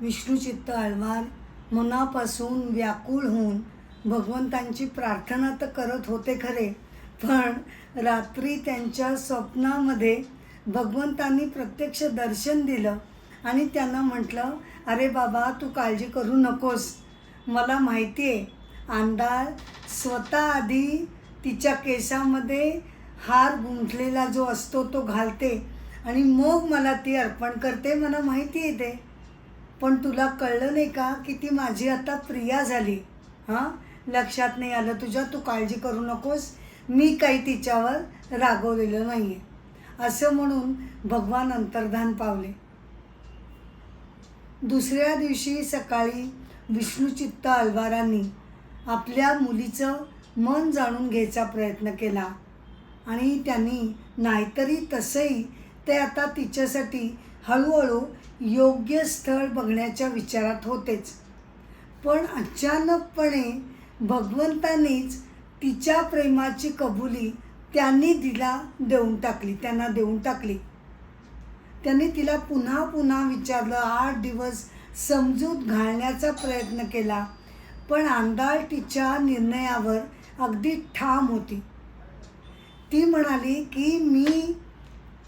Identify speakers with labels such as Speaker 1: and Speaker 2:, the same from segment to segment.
Speaker 1: विष्णुचित्त आळवार मनापासून व्याकुळ होऊन भगवंतांची प्रार्थना तर करत होते खरे पण रात्री त्यांच्या स्वप्नामध्ये भगवंतांनी प्रत्यक्ष दर्शन दिलं आणि त्यांना म्हटलं अरे बाबा तू काळजी करू नकोस. मला माहिती आहे आंधार स्वतः आधी तिच्या केसामध्ये हार गुंठलेला जो असतो तो घालते आणि मग मला ती अर्पण करते. मला माहिती आहे ते. पण तुला कळलं नाही का की ती माझी आता प्रिया झाली? हां? लक्षात नाही आलं तुझ्या तू काळजी करू नकोस. मी काही तिच्यावर रागवलेलं नाही आहे असं म्हणून भगवान अंतर्धान पावले. दुसऱ्या दिवशी सकाळी विष्णुचित्त अलवारांनी आपल्या मुलीचं मन जाणून घ्यायचा प्रयत्न केला आणि त्यांनी नाहीतरी तसंही ते आता तिच्यासाठी हळूहळू योग्य स्थळ बघण्याच्या विचारात होतेच. पण अचानकपणे भगवंतांनीच तिच्या प्रेमाची कबुली त्यांनी तिला देऊन टाकली त्यांना देऊन टाकली. त्यांनी तिला पुन्हा पुन्हा विचारलं आठ दिवस समजूत घालण्याचा प्रयत्न केला पण आंदाळ तिच्या निर्णयावर अगदी ठाम होती. ती म्हणाली की मी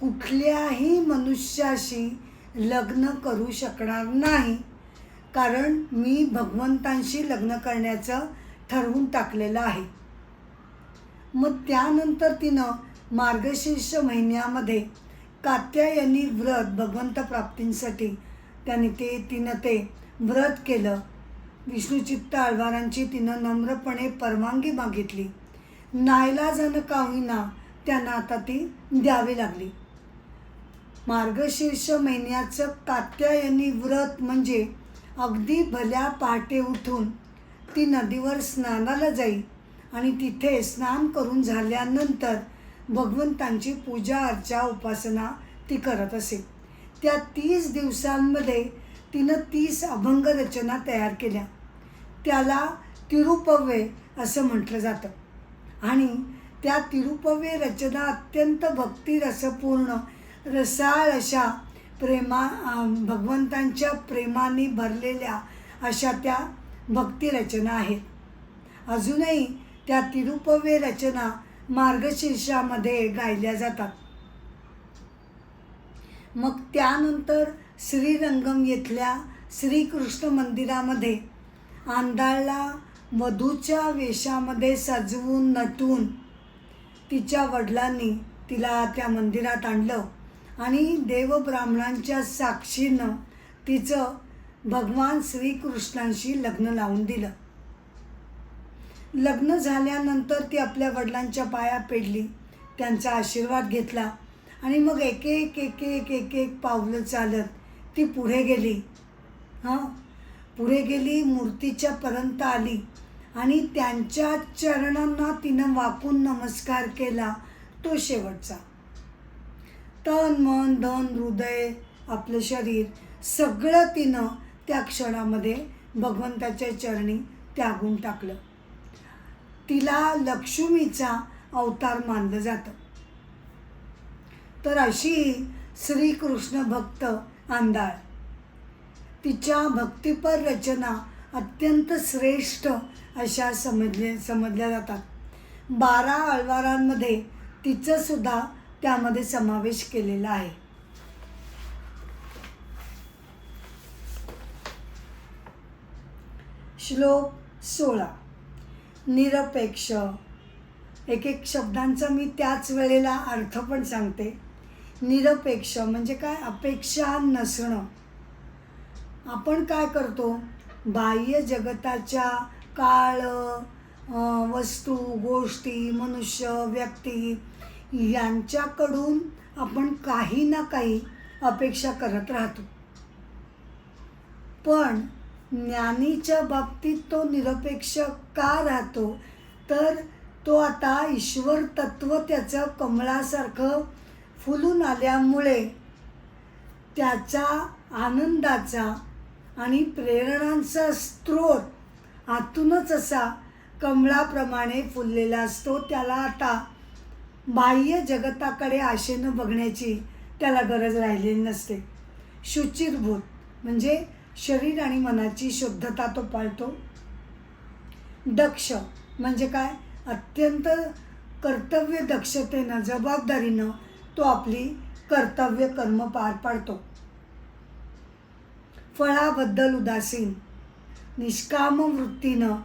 Speaker 1: कुठल्याही मनुष्याशी लग्न करू शकणार नाही. कारण मी भगवंतांशी लग्न करण्याचं ठरवून टाकलेलं आहे. मग त्यानंतर तिनं मार्गशीर्ष महिन्यामध्ये कात्यायनी व्रत भगवंत प्राप्तींसाठी त्याने ते तिनं ते व्रत केलं. विष्णुचित्त आळवारांची तिनं नम्रपणे परवानगी मागितली. नाईलाजानं का होईना त्यांना आता ती द्यावी लागली. मार्गशीर्ष महिन्याचं कात्यायनी व्रत म्हणजे अगदी भल्या पहाटे उठून ती नदीवर स्नानाला जाई आणि तिथे स्नान करून झाल्यानंतर भगवंतांची पूजा अर्चा उपासना ती करत असे. त्या तीस दिवसांमध्ये तिनं तीस अभंग रचना तयार केल्या. त्याला तिरुपव्य असं म्हटलं जातं. आणि त्या तिरुपव्य रचना अत्यंत भक्तिरसपूर्ण रसाळ अशा प्रेमा भगवंतांच्या प्रेमाने भरलेल्या अशा त्या भक्तिरचना आहेत. अजूनही त्या तिरुपव्य रचना मार्गशीर्षामध्ये गायल्या जातात. मग त्यानंतर श्रीरंगम येथल्या श्रीकृष्ण मंदिरामध्ये आंधाळला वधूच्या वेशामध्ये सजवून नटून तिच्या वडिलांनी तिला त्या मंदिरात आणलं. आणि देवब्राह्मणांच्या साक्षीनं तिचं भगवान श्रीकृष्णांशी लग्न लावून दिलं. लग्न झाल्यानंतर ती आपल्या वडिलांच्या पाया पेडली त्यांचा आशीर्वाद घेतला आणि मग एक एक एक एक एक एक पावलं चालत ती पुढे गेली. हां? पुढे गेली मूर्तीच्या पर्यंत आली आणि त्यांच्या चरणांना तिनं वाकून नमस्कार केला तो शेवटचा. तन मन धन हृदय आपलं शरीर सगळं तिनं त्या क्षणामध्ये भगवंताच्या चरणी त्यागून टाकलं. तिला लक्ष्मीचा अवतार मानलं जातं. तर अशी श्रीकृष्ण भक्त आंधाळ तिच्या भक्तिपर रचना अत्यंत श्रेष्ठ अशा समजले समजल्या जातात. बारा अळवारांमध्ये तिचंसुद्धा त्यामध्ये समावेश केलेला आहे. श्लोक सोळा. निरपेक्ष. एक एक शब्दांचा मी त्याच वेळेला अर्थ पण सांगते. निरपेक्ष म्हणजे काय? अपेक्षा नसणं. आपण काय करतो? बाह्य जगताच्या काळ वस्तू गोष्टी मनुष्य व्यक्ती यांच्याकडून आपण काही ना काही अपेक्षा करत राहतो. पण ज्ञानीच्या बाबतीत तो निरपेक्ष का राहतो? तर तो आता ईश्वर तत्व त्याचं कमळासारखं फुलून आल्यामुळे त्याचा आनंदाचा आणि प्रेरणांचा स्रोत आतूनच असा कमळाप्रमाणे फुललेला असतो. त्याला आता बाह्य जगताकडे आशेनं बघण्याची त्याला गरज राहिलेली नसते. शुचिरभूत म्हणजे शरीर आणि मनाची शुद्धता तो पाळतो. दक्ष म्हणजे काय? अत्यंत कर्तव्य दक्षतेनं जबाबदारीनं तो आपली कर्तव्य कर्म पार पाडतो. फळाबद्दल उदासीन निष्काम वृत्तीनं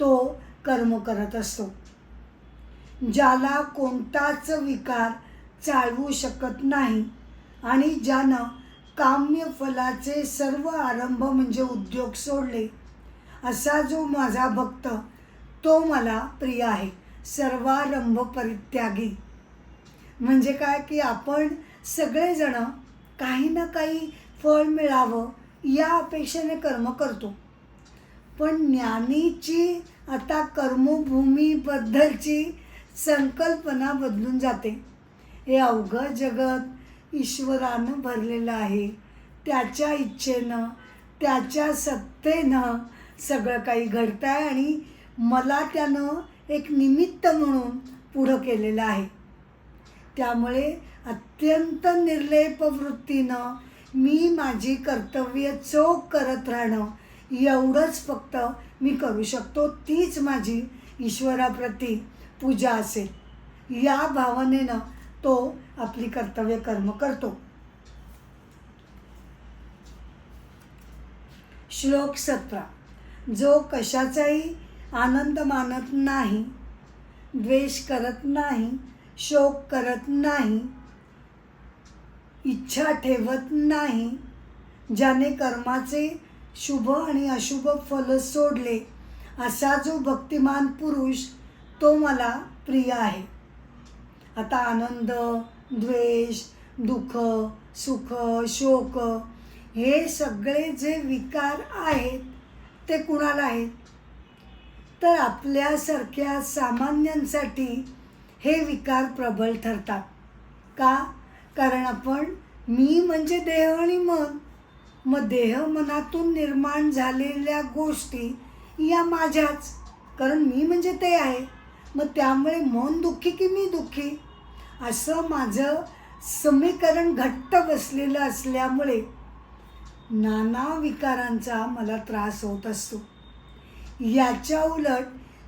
Speaker 1: तो कर्म करत असतो. ज्याला कोणताच विकार चालवू शकत नाही. आणि ज्यानं काम्य फलाचे सर्व आरंभ म्हणजे उद्योग सोडले असा जो माझा भक्त तो मला प्रिय आहे सर्वारंभ परित्यागी म्हणजे काय की आपण सगळेजणं काही ना काही फळ मिळावं या अपेक्षेने कर्म करतो. पण ज्ञानीची आता कर्मभूमीबद्दलची संकल्पना बदलून जाते. हे अवघं जगत ईश्वरानं भरलेलं आहे. त्याच्या इच्छेनं त्याच्या सत्तेनं सगळं काही घडतं आहे आणि मला त्यानं एक निमित्त म्हणून पुढं केलेलं आहे. त्यामुळे अत्यंत निर्लेप वृत्तीनं मी माझी कर्तव्य चोख करत राहणं एवढंच फक्त मी करू शकतो तीच माझी ईश्वराप्रती पूजा असेल. या भावनेनं तो आपली कर्तव्य कर्म करतो. श्लोक सतरा. जो कशाचाही आनंद मानत नाही द्वेष करत नाही शोक करत नाही इच्छा ठेवत नाही ज्याने कर्माचे शुभ आणि अशुभ फल सोडले असा जो भक्तिमान पुरुष तो मला प्रिय आहे. आता आनंद द्वेष दुःख सुख शोक हे सगळे जे विकार आहेत ते कुणाला आहेत? तर आपल्यासारख्या सामान्यांसाठी हे विकार प्रबल ठरतात. का? कारण आपण मी म्हणजे देह आणि मन. मग देह मनातून निर्माण झालेल्या गोष्टी या माझ्याच. कारण मी म्हणजे ते आहे. मग त्यामुळे मन दुःखी की मी दुःखी? असं माझं समीकरण घट्ट बसलेलं असल्यामुळे नाना विकारांचा मला त्रास होत असतो. याच्या उलट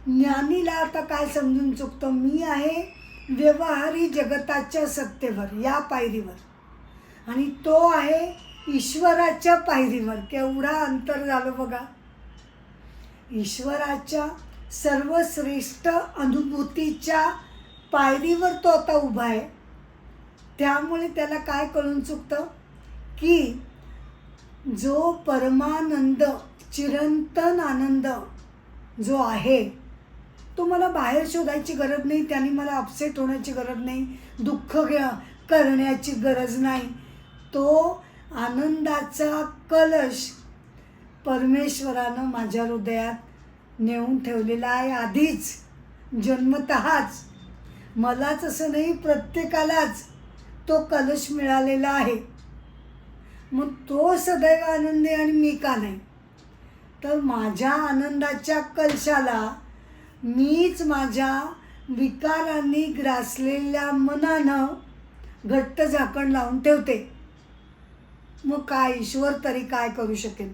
Speaker 1: ज्ञानीला आता काय समजून चुकतं? मी आहे व्यवहारी जगताच्या सत्तेवर या पायरीवर. आणि तो आहे ईश्वराच्या पायरीवर. केवढा अंतर झालं बघा. ईश्वराच्या सर्वश्रेष्ठ अनुभूतीच्या पायरीवर तो आता उभा आहे. त्यामुळे त्याला काय कळून चुकतं? की जो परमानंद चिरंतन आनंद जो आहे तो मला बाहेर शोधायची गरज नाही त्याने मला अपसेट होण्याची गरज नाही दुःख घ्या करण्याची गरज नाही. तो आनंदाचा कलश परमेश्वरानं माझ्या हृदयात नेऊन ठेवलेला आहे आधीच. जन्मतःच. मलाच असं नाही प्रत्येकालाच तो कलश मिळालेला आहे. मग तो सदैव आनंदी आणि मी का नाही? तर माझ्या आनंदाच्या कलशाला मीच माझ्या विकारांनी ग्रासलेल्या मनानं घट्ट झाकण लावून ठेवते. मग काय ईश्वर तरी काय करू शकेल?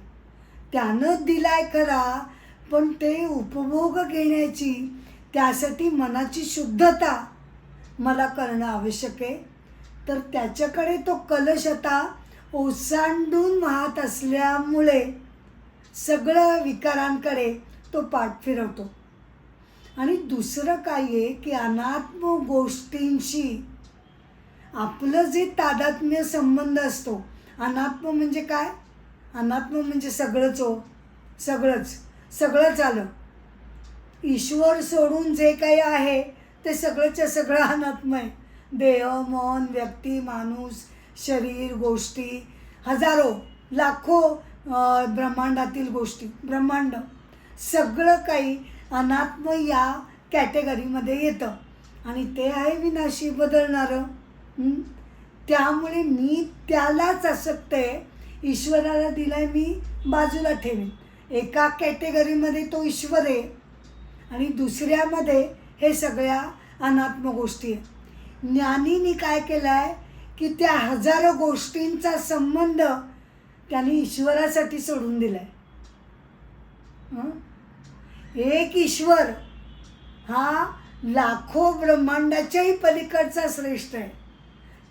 Speaker 1: त्यानं दिलाय खरा पण ते उपभोग घेण्याची त्यासाठी मनाची शुद्धता मला करणं आवश्यक आहे. तर त्याच्याकडे तो कलश आता ओसांडून वाहत असल्यामुळे सगळं विकारांकडे तो पाठ फिरवतो. आणि दुसरं काय आहे की अनात्म गोष्टींशी आपलं जे तादात्म्य संबंध असतो अनात्म म्हणजे काय? अनात्म म्हणजे सगळंच हो सगळंच. सगळंच आलं ईश्वर सोडून जे काही आहे ते सगळंच्या सगळं अनात्म आहे देह मन व्यक्ती माणूस शरीर गोष्टी हजारो लाखो ब्रह्मांडातील गोष्टी ब्रह्मांड. सगळं काही अनात्म या कॅटेगरीमध्ये येतं. आणि ते आहे विनाशी बदलणारं. त्यामुळे मी त्यालाच असक्त आहे. ईश्वराला दिलाय मी बाजूला ठेवेन. एका कॅटेगरीमध्ये तो ईश्वर आहे आणि दुसऱ्यामध्ये हे सगळ्या अनात्म गोष्टी आहे ज्ञानीने काय केलं आहे की त्या हजारो गोष्टींचा संबंध त्यांनी ईश्वरासाठी सोडून दिला आहे एक ईश्वर हा लाखो ब्रह्मांडाच्याही पलीकडचा श्रेष्ठ आहे.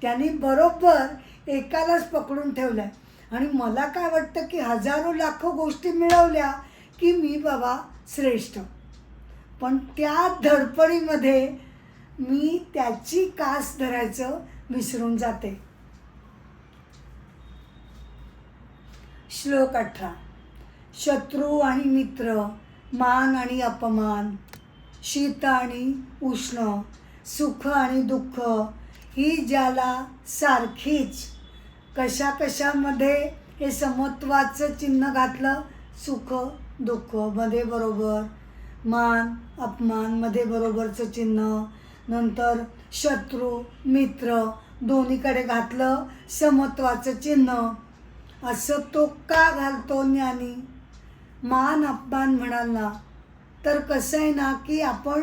Speaker 1: त्यांनी बरोबर एकालाच पकडून ठेवलाय. आणि मला काय वाटतं की हजारो लाखो गोष्टी मिळवल्या की मी बाबा श्रेष्ठ. पण त्या धडपडीमध्ये मी त्याची कास धरायचं विसरून जाते. श्लोक अठरा. शत्रू आणि मित्र मान आणि अपमान शीत आणि उष्ण सुख आणि दुःख ही ज्याला सारखीच कशा कशामध्ये हे समत्वाचं चिन्ह घातलं? सुख दुःखमध्ये बरोबर. मान अपमानमध्ये बरोबरचं चिन्ह. नंतर शत्रू मित्र दोन्हीकडे घातलं समत्वाचं चिन्ह. असं तो का घालतो ज्ञानी? मान अपमान म्हणाल ना. तर कसं आहे ना की आपण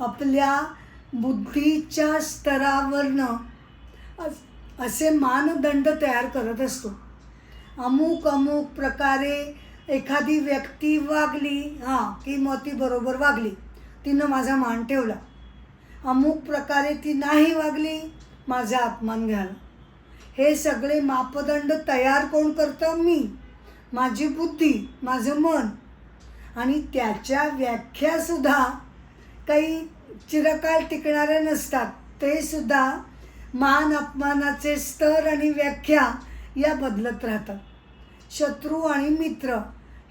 Speaker 1: आपल्या बुद्धीच्या स्तरावरनं असे मानदंड तयार करत असतो. अमुक अमुक प्रकारे एखादी व्यक्ती वागली हां की मग ती बरोबर वागली तिनं माझा मान ठेवला. अमुक प्रकारे ती नाही वागली माझा अपमान घ्याला. हे सगळे मापदंड तयार कोण करतं? मी. माझी बुद्धी माझं मन. आणि त्याच्या व्याख्यासुद्धा काही चिरकाल टिकणाऱ्या नसतात ते सुद्धा मान अपमानाचे स्तर आणि व्याख्या या बदलत राहतात. शत्रू आणि मित्र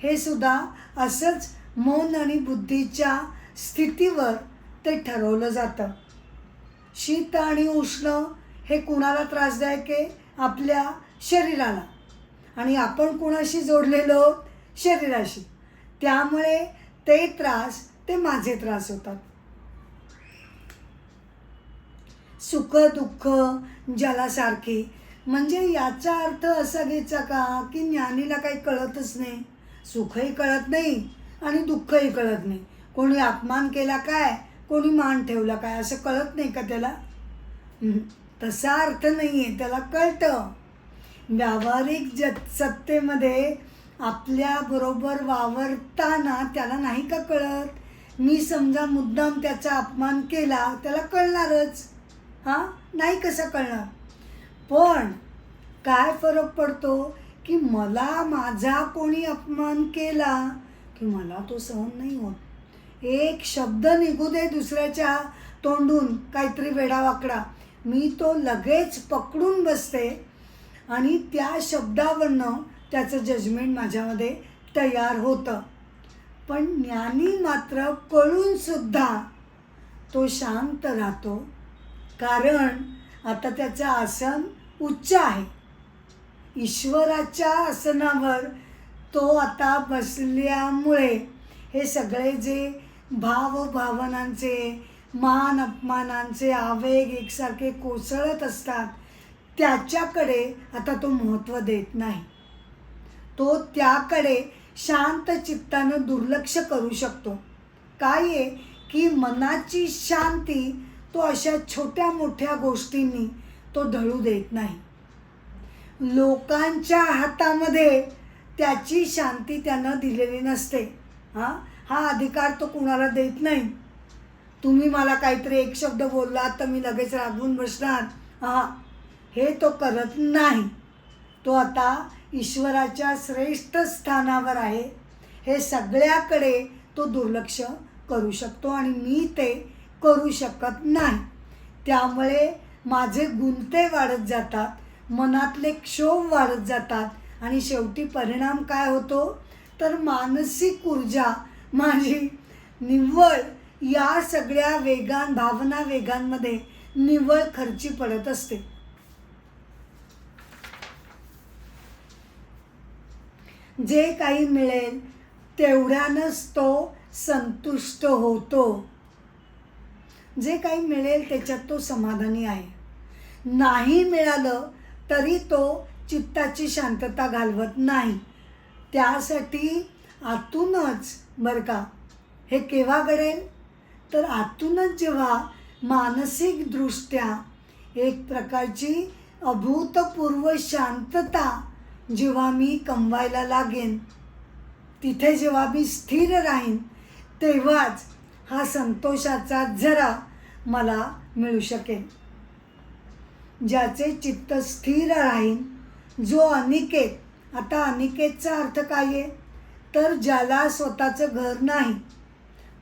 Speaker 1: हे सुद्धा असंच मन आणि बुद्धीच्या स्थितीवर ते ठरवलं जातं. शीत आणि उष्ण हे कुणाला त्रासदायक आहे आपल्या शरीराला. आणि आपण कुणाशी जोडलेलो? शरीराशी. त्यामुळे ते त्रास ते माझे त्रास होतात. सुख दुःख ज्याला सारखी म्हणजे याचा अर्थ असा घ्यायचा का की ज्ञानीला काही कळतच नाही. सुखही कळत नाही आणि दुःखही कळत नाही. कोणी अपमान केला काय? कोणी मान ठेवला काय? असं कळत नाही का त्याला? तसा अर्थ नाही आहे त्याला कळतं. व्यावहारिक ज सत्तेमध्ये आपल्याबरोबर वावरताना त्याला नाही का कळत? मी समजा मुद्दाम त्याचा अपमान केला त्याला कळणारच. हां? नाही कसं कळणार? पण काय फरक पडतो की मला माझा कोणी अपमान केला की मला तो सहन नाही होत. एक शब्द निघू दे दुसऱ्याच्या तोंडून काहीतरी वेडावाकडा मी तो लगेच पकडून बसते आणि त्या शब्दावरनं त्याचं जजमेंट माझ्यामध्ये तयार होतं. पण ज्ञानी मात्र कळूनसुद्धा तो शांत राहतो कारण आता त्याचं आसन उच्च आहे. ईश्वराच्या आसनावर तो आता बसल्यामुळे हे सगळे जे भाव भावनांचे मान अपमानांचे आवेग एकसारखे कोसळत असतात त्याच्याकडे आता तो महत्त्व देत नाही. तो त्याकडे शांत चित्तानं दुर्लक्ष करू शकतो. काय आहे? की मनाची शांती तो अशा छोट्या मोठ्या गोष्टींनी तो ढळू देत नाही. लोकांच्या हातामध्ये त्याची शांती त्यानं दिलेली नसते. हां? हा अधिकार तो कुणाला देत नाही. तुम्ही मला काहीतरी एक शब्द बोललात तर मी लगेच रागवून बसणार. हां? हे तो करत नाही. तो आता ईश्वराच्या श्रेष्ठ स्थानावर आहे. हे सगळ्याकडे तो दुर्लक्ष करू शकतो आणि मी ते करू शकत नाही. त्यामुळे माझे गुंते वाढत जातात मनातले क्षोभ वाढत जातात आणि शेवटी परिणाम काय होतो? तर मानसिक ऊर्जा माझी निव्वळ या सगळ्या वेगान भावना वेगांमध्ये निव्वळ खर्ची पडत असते. जे काही मिळेल तेवढ्यानंच तो संतुष्ट होतो. जे काही मिळेल त्याच्यात तो समाधानी आहे. नाही मिळालं तरी तो चित्ताची शांतता घालवत नाही. त्यासाठी आतूनच बरं का हे केव्हा घडेल? तर आतूनच जेव्हा मानसिकदृष्ट्या एक प्रकारची अभूतपूर्व शांतता जेव्हा मी कमवायला लागेन तिथे जेव्हा मी स्थिर राहीन तेव्हाच हा संतोषाचा झरा मला मिळू शकेल ज्याचे चित्त स्थिर राहीन जो अनिकेत आता अनिकेतचा अर्थ काय आहे? तर ज्याला स्वतःचं घर नाही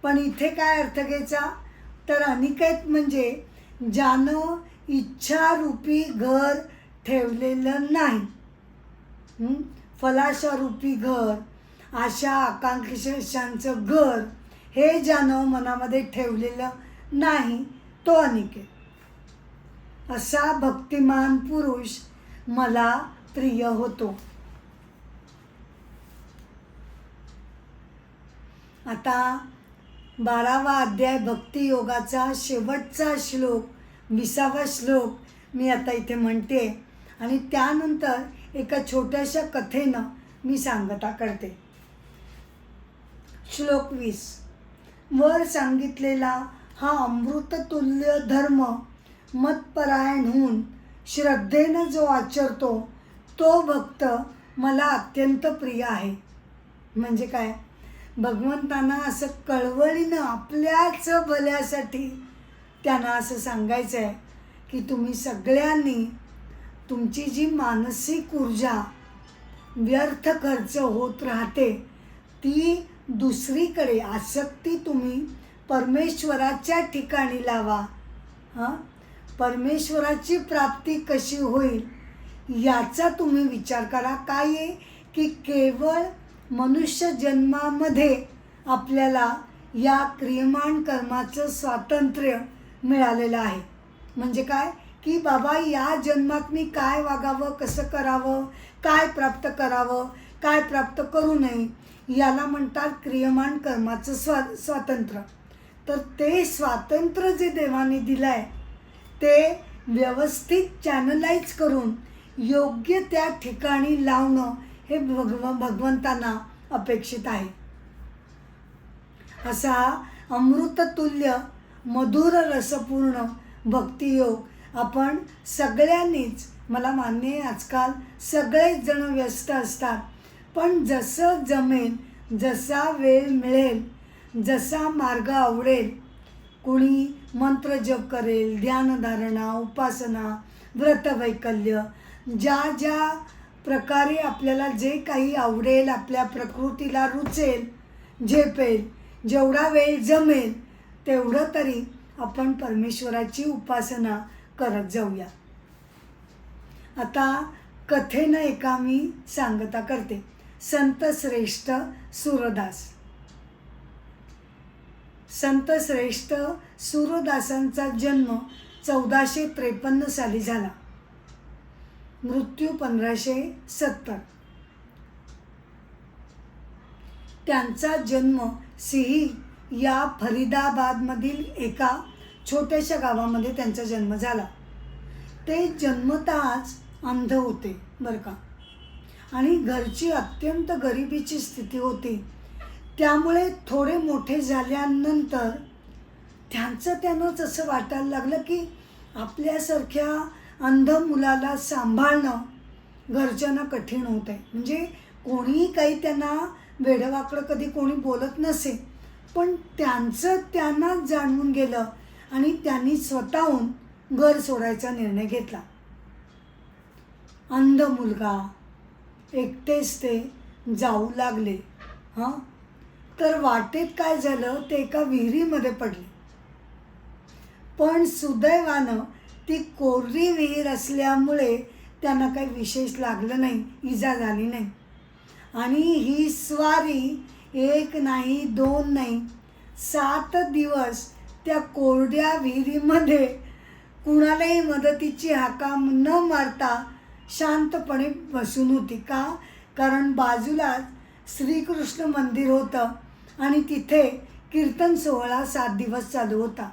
Speaker 1: पण इथे काय अर्थ घ्यायचा? तर अनिकेत म्हणजे ज्यानं इच्छारूपी घर ठेवलेलं नाही. फलाशारूपी घर आशा आकांक्षांचं घर हे ज्यानं मनामध्ये ठेवलेलं नाही तो अनिकेत. असा भक्तिमान पुरुष मला प्रिय होतो. आता बारावा अध्याय भक्तियोगाचा शेवटचा श्लोक विसावा श्लोक मी आता इथे म्हणते आणि त्यानंतर एका छोट्याशा कथेनं मी सांगता करते. श्लोक वीस. वर सांगितलेला हा अमृततुल्य धर्म मतपरायण होऊन श्रद्धेनं जो आचरतो तो भक्त मला अत्यंत प्रिय आहे. म्हणजे काय? भगवंतांना असं कळवळीनं आपल्याच भल्यासाठी त्यांना असं सांगायचं आहे की तुम्ही सगळ्यांनी तुमची जी मानसिक ऊर्जा व्यर्थ खर्च होत राहते ती दुसरीकडे आसक्ती तुम्ही परमेश्वराच्या ठिकाणी लावा. हां? परमेश्वराची प्राप्ती कशी होईल याचा तुम्ही विचार करा. काय आहे की केवळ मनुष्य जन्मामध्ये आपल्याला या क्रियमाण कर्माचं स्वातंत्र्य मिळालेलं आहे. म्हणजे काय? की बाबा या जन्मात मी काय वागावं कसं करावं काय प्राप्त करावं काय प्राप्त करू नये याला म्हणतात क्रियमाण कर्माचं स्वा स्वातंत्र्य. तर ते स्वातंत्र्य जे देवाने दिलं आहे ते व्यवस्थित चॅनलाइज करून योग्य त्या ठिकाणी लावणं हे भगव भगवंतांना अपेक्षित आहे. असा अमृततुल्य मधुर रसपूर्ण भक्तियोग आपण सगळ्यांनीच मला मान्य आहे आजकाल सगळेच जण व्यस्त असतात पण जसं जमेल जसा वेळ मिळेल जसा मार्ग आवडेल कोणी मंत्र जप करेल ध्यानधारणा उपासना व्रतवैकल्य ज्या ज्या प्रकारे आपल्याला जे काही आवडेल आपल्या प्रकृतीला रुचेल झेपेल जेवढा वेळ जमेल तेवढं तरी आपण परमेश्वराची उपासना करत जाऊया. आता कथेनं एका मी सांगता करते. संत श्रेष्ठ सुरदास. संत श्रेष्ठ सुरदासांचा जन्म चौदाशे त्रेपन्न साली झाला. मृत्यू पंधराशे सत्तर. त्यांचा जन्म सिही या फरीदाबादमधील एका छोट्याशा गावामध्ये त्यांचा जन्म झाला. ते जन्मताच अंध होते बरं का. आणि घरची अत्यंत गरिबीची स्थिती होती. त्यामुळे थोडे मोठे झाल्यानंतर त्यांचं त्यांनाच असं वाटायला लागलं की आपल्यासारख्या अंध मुलाला सांभाळणं घरच्यांना कठीण होत आहे म्हणजे कोणीही काही त्यांना वेडवाकडं कधी कोणी बोलत नसे पण त्यांचं त्यांना जाणून गेलं आणि त्यांनी स्वतःहून घर सोडायचा निर्णय घेतला. अंध मुलगा एकटेच ते जाऊ लागले हां? तर वाटेत काय झालं? ते एका विहिरीमध्ये पडले. पण सुदैवानं ती कोरडी विहीर असल्यामुळे त्यांना काही विशेष लागलं नाही इजा झाली नाही. आणि ही स्वारी एक नाही दोन नाही सात दिवस त्या कोरड्या विहिरीमध्ये कुणालाही मदतीची हाका न मारता शांतपणे बसून होती. का? कारण बाजूलाच श्रीकृष्ण मंदिर होतं आणि तिथे कीर्तन सोहळा सात दिवस चालू होता.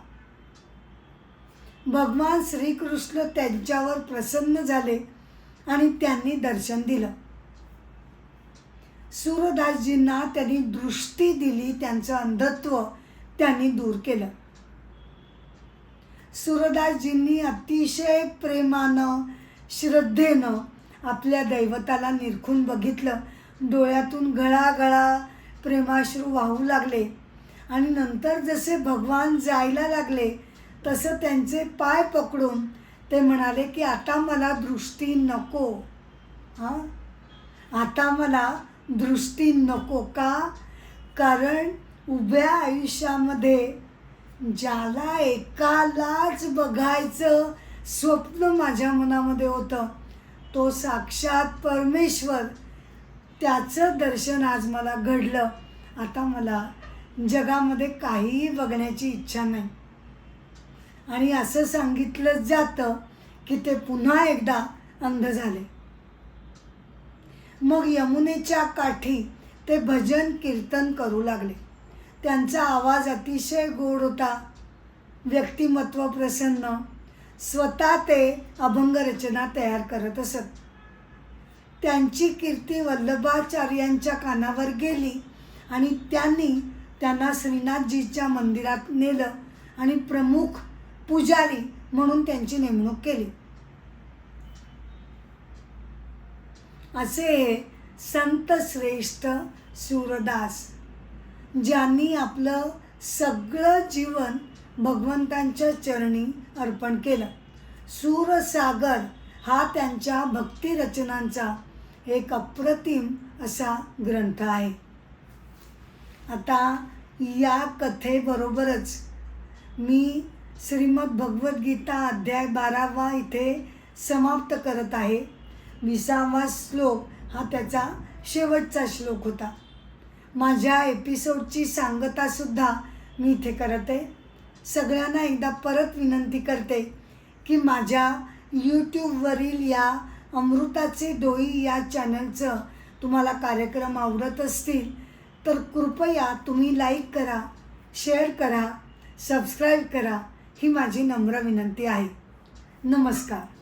Speaker 1: भगवान श्रीकृष्ण त्यांच्यावर प्रसन्न झाले आणि त्यांनी दर्शन दिलं. सूरदासजींना त्यांनी दृष्टी दिली त्यांचं अंधत्व त्यांनी दूर केलं. सूरदासजींनी अतिशय प्रेमानं श्रद्धेनं आपल्या दैवताला निरखून बघितलं. डोळ्यातून गळागळा प्रेमाश्रू वाहू लागले. आणि नंतर जसे भगवान जायला लागले तसं त्यांचे पाय पकडून ते म्हणाले की आता मला दृष्टी नको. हां? आता मला दृष्टी नको का? कारण उभ्या आयुष्यामध्ये ज्याला एकालाच बघायचं स्वप्न माझ्या मनामध्ये होतं. तो साक्षात परमेश्वर. त्याचं दर्शन आज मला घडलं. आता मला जगामध्ये काहीही बघण्याची इच्छा नाही. आणि असं सांगितलं जातं की ते पुन्हा एकदा अंध झाले. मग यमुनेच्या काठी ते भजन कीर्तन करू लागले. त्यांचा आवाज अतिशय गोड होता. व्यक्तिमत्व प्रसन्न. स्वतः ते अभंग रचना तयार करत असत. त्यांची कीर्ती वल्लभाचार्यांच्या कानावर गेली आणि त्यांनी त्यांना श्रीनाथजीच्या मंदिरात नेलं आणि प्रमुख पुजारी म्हणून त्यांची नेमणूक केली. असे हे संत श्रेष्ठ सूरदास ज्यांनी आपलं सगळं जीवन भगवंतांच्या चरणी अर्पण केलं. सूरसागर हा त्यांच्या भक्तिरचनांचा एक अप्रतिम असा ग्रंथ आहे. आता या कथेबरोबरच मी श्रीमद भगवद्गीता अध्याय बारावा इथे समाप्त करत आहे. विसावा श्लोक हा त्याचा शेवटचा श्लोक होता. माझ्या एपिसोडची सांगतासुद्धा मी इथे करत. आहे सगळ्यांना एकदा परत विनंती करते की माझ्या यूट्यूबवरील या अमृताचे डोई या चॅनलचं तुम्हाला कार्यक्रम आवडत असतील तर कृपया तुम्ही लाईक करा शेअर करा सबस्क्राईब करा ही माझी नम्र विनंती आहे. नमस्कार.